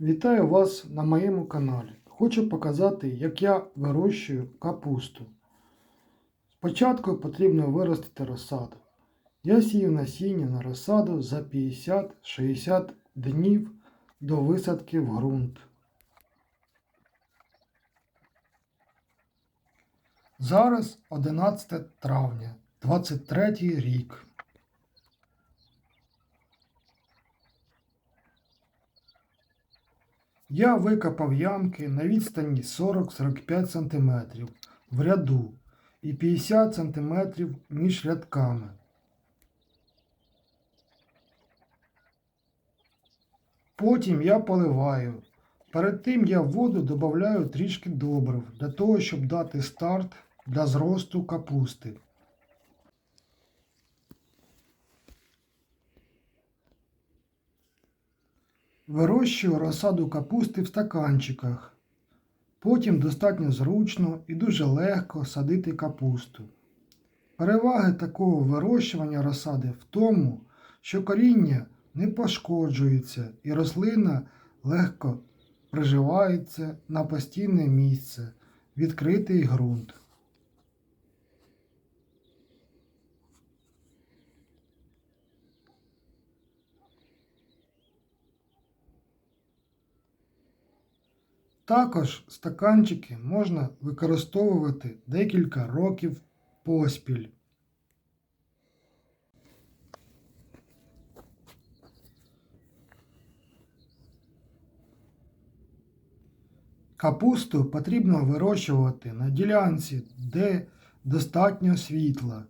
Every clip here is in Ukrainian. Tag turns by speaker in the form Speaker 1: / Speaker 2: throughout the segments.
Speaker 1: Вітаю вас на моєму каналі. Хочу показати, як я вирощую капусту. Спочатку потрібно виростити розсаду. Я сію насіння на розсаду за 50-60 днів до висадки в ґрунт. Зараз 11 травня, 23 рік. Я викопав ямки на відстані 40-45 см в ряду і 50 см між рядками. Потім я поливаю. Перед тим я в воду додаю трішки добрив для того, щоб дати старт для зросту капусти. Вирощую розсаду капусти в стаканчиках. Потім достатньо зручно і дуже легко садити капусту. Переваги такого вирощування розсади в тому, що коріння не пошкоджується і рослина легко приживається на постійне місце, відкритий ґрунт. Також стаканчики можна використовувати декілька років поспіль. Капусту потрібно вирощувати на ділянці, де достатньо світла.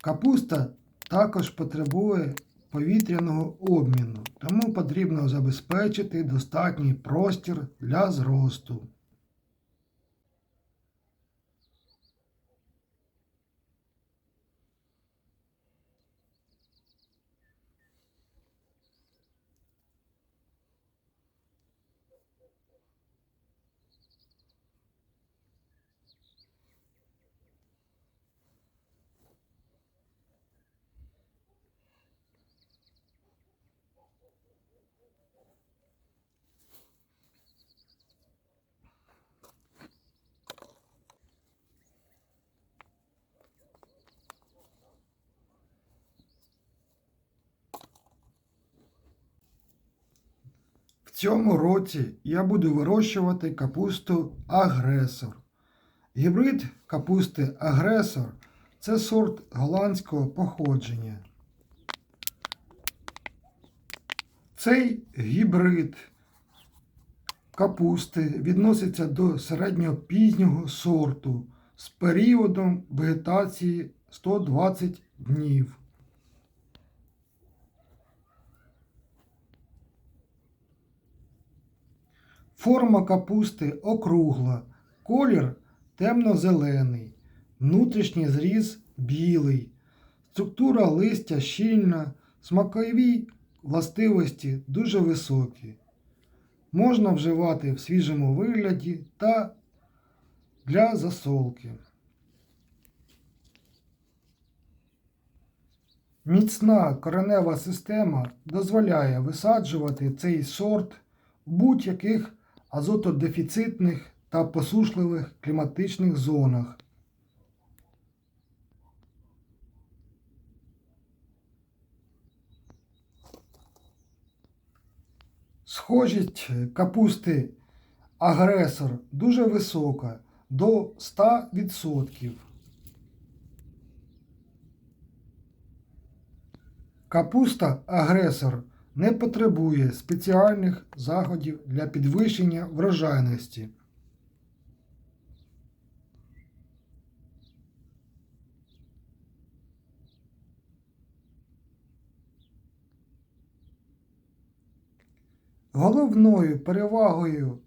Speaker 1: Капуста також потребує повітряного обміну, тому потрібно забезпечити достатній простір для зросту. В цьому році я буду вирощувати капусту агресор. Гібрид капусти агресор це сорт голландського походження. Цей гібрид капусти відноситься до середньопізнього сорту з періодом вегетації 120 днів. Форма капусти округла, колір темно-зелений, внутрішній зріз білий, структура листя щільна, смакові властивості дуже високі. Можна вживати в свіжому вигляді та для засолки. Міцна коренева система дозволяє висаджувати цей сорт в будь-яких азотодефіцитних та посушливих кліматичних зонах. Схожість капусти агресор дуже висока до 100%. Капуста агресор не потребує спеціальних заходів для підвищення врожайності. Головною перевагою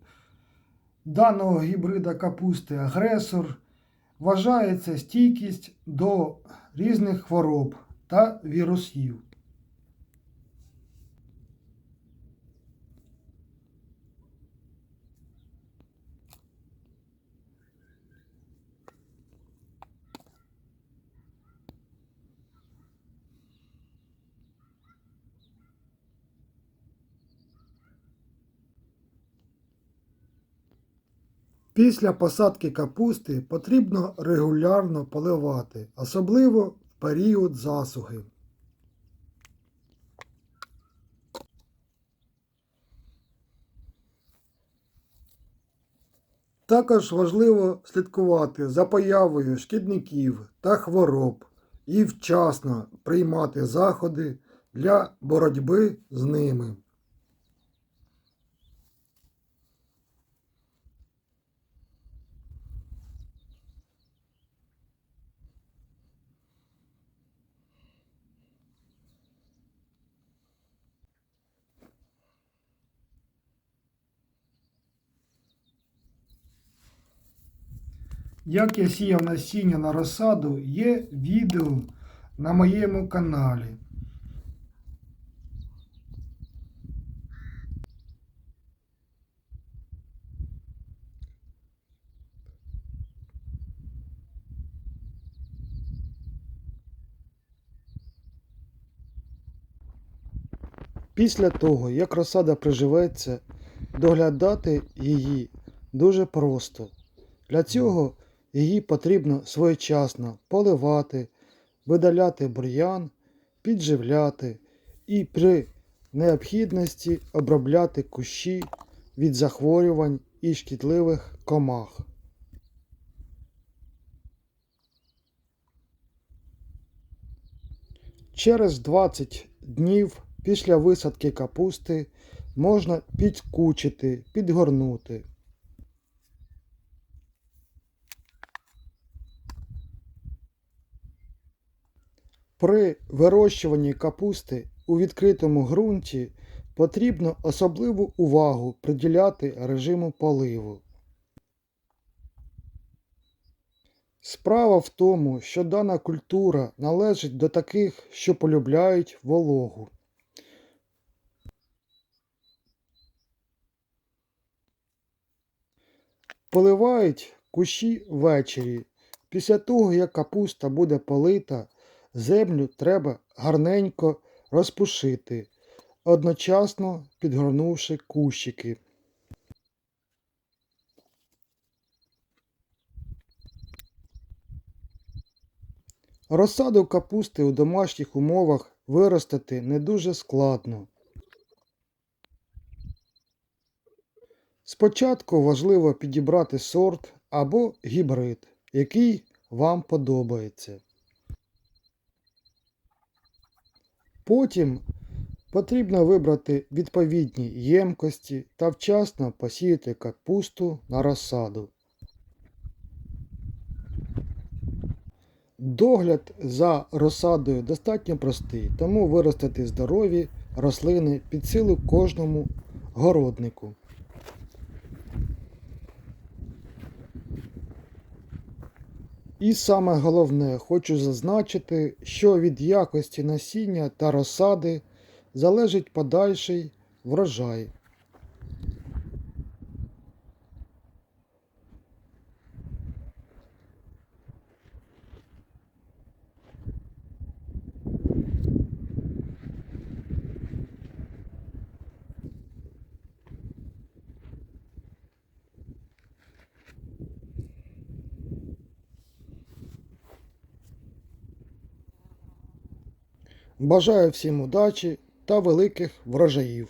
Speaker 1: даного гібрида капусти агресор вважається стійкість до різних хвороб та вірусів. Після посадки капусти потрібно регулярно поливати, особливо в період засухи. Також важливо слідкувати за появою шкідників та хвороб і вчасно приймати заходи для боротьби з ними. Як я сіяв насіння на розсаду, є відео на моєму каналі. Після того, як розсада приживеться, доглядати її дуже просто. Для цього її потрібно своєчасно поливати, видаляти бур'ян, підживляти і при необхідності обробляти кущі від захворювань і шкідливих комах. Через 20 днів після висадки капусти можна підкучити, підгорнути. При вирощуванні капусти у відкритому ґрунті потрібно особливу увагу приділяти режиму поливу. Справа в тому, що дана культура належить до таких, що полюбляють вологу. Поливають кущі ввечері. Після того, як капуста буде полита, землю треба гарненько розпушити, одночасно підгорнувши кущики. Розсаду капусти у домашніх умовах виростити не дуже складно. Спочатку важливо підібрати сорт або гібрид, який вам подобається. Потім потрібно вибрати відповідні ємкості та вчасно посіяти капусту на розсаду. Догляд за розсадою достатньо простий, тому виростити здорові рослини під силу кожному городнику. І саме головне, хочу зазначити, що від якості насіння та розсади залежить подальший врожай. Бажаю всім удачі та великих врожаїв!